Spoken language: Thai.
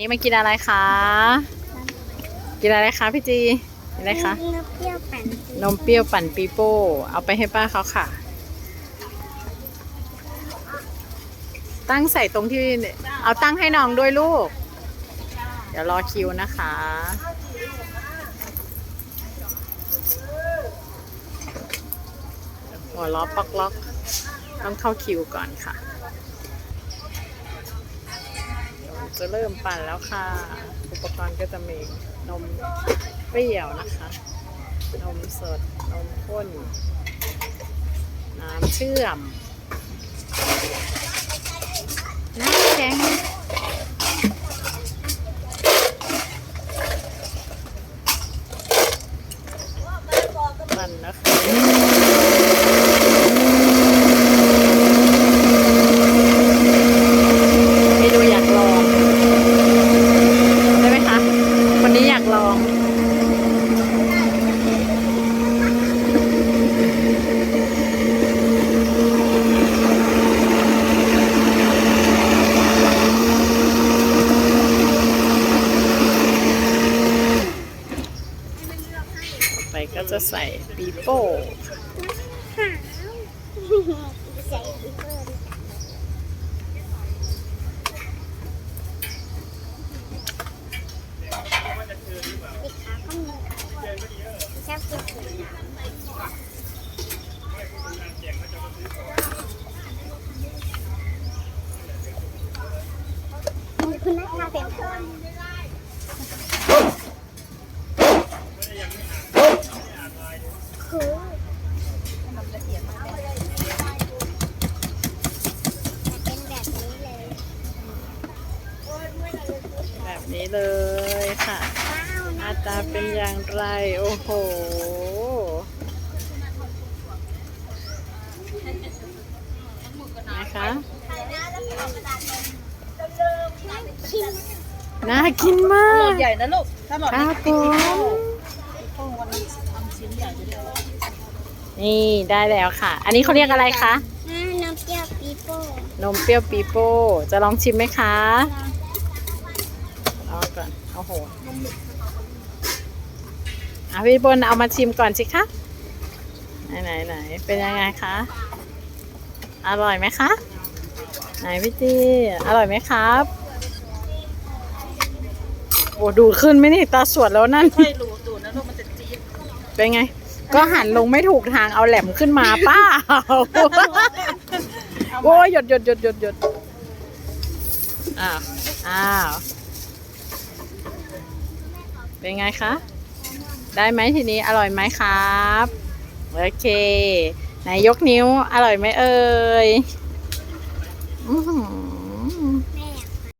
นี่มากินอะไรคะ กินอะไรคะพี่จีกินอะไรคะ นมเปรี้ยวปั่นนมเปรี้ยวปั่นปีโป้ เอาไปให้ป้าเขาค่ะ ตั้งใส่ตรงที่ เอาตั้งให้น้องด้วยลูก เดี๋ยวรอคิวนะคะ หัวล้อปอกล็อก ต้องเข้าคิวก่อนค่ะ จะเริ่มปั่นแล้วค่ะ อุปกรณ์ก็จะมีนมเปรี้ยวนะคะ นมสด นมข้น น้ำเชื่อม น้ำแข็งมันนะคะเมนูอยากลอง ได้ไหมคะ วันนี้อยากลอง ต่อ ไปก็จะใส่ปีโป้ขาวใส่อีกเพิ่มสีขาวก็มีชอบกินสีคุณนัทมาเป็น นี้เลยค่ะว้าวหน้าตาเป็นอย่างไร โอ้โห นะคะชิมน่ากินมาหลอดกใหญ่นะลูก ถ้าหลอดครัเล็บกผติดมโป้งวันนี้ทำชิ้นใหญ่จะได้เอานี่ได้แล้วค่ะ อันนี้เขาเรียกอะไรคะอ่าน้ำเปรี้ยวปีโป้ นมเปรี้ยวปีโป้ จะลองชิมไหมคะเอา ก่อนเอาโหอะพี่บนเอามาชิมก่อนสิคะไหนไหนไหนเป็นยังไงคะ อร่อยไหมคะ ไหนพี่จีอร่อยไหมครับโอ้ดูดขึ้นไหมนี่ตาสวดแล้วนั่นค่อยรูดูดนะลูกมันจะจี๊ดเป็นไง ก็หันลงไม่ถูกทางเอาแหลมขึ้นมาเป้าโอ้ยหยดหยดหยดหยดหยดอ้าวอ้าว เป็นไงคะ ได้ไหมทีนี้อร่อยไหมครับ โอเคไหนยกนิ้วอร่อยไหมเอ่ยอืม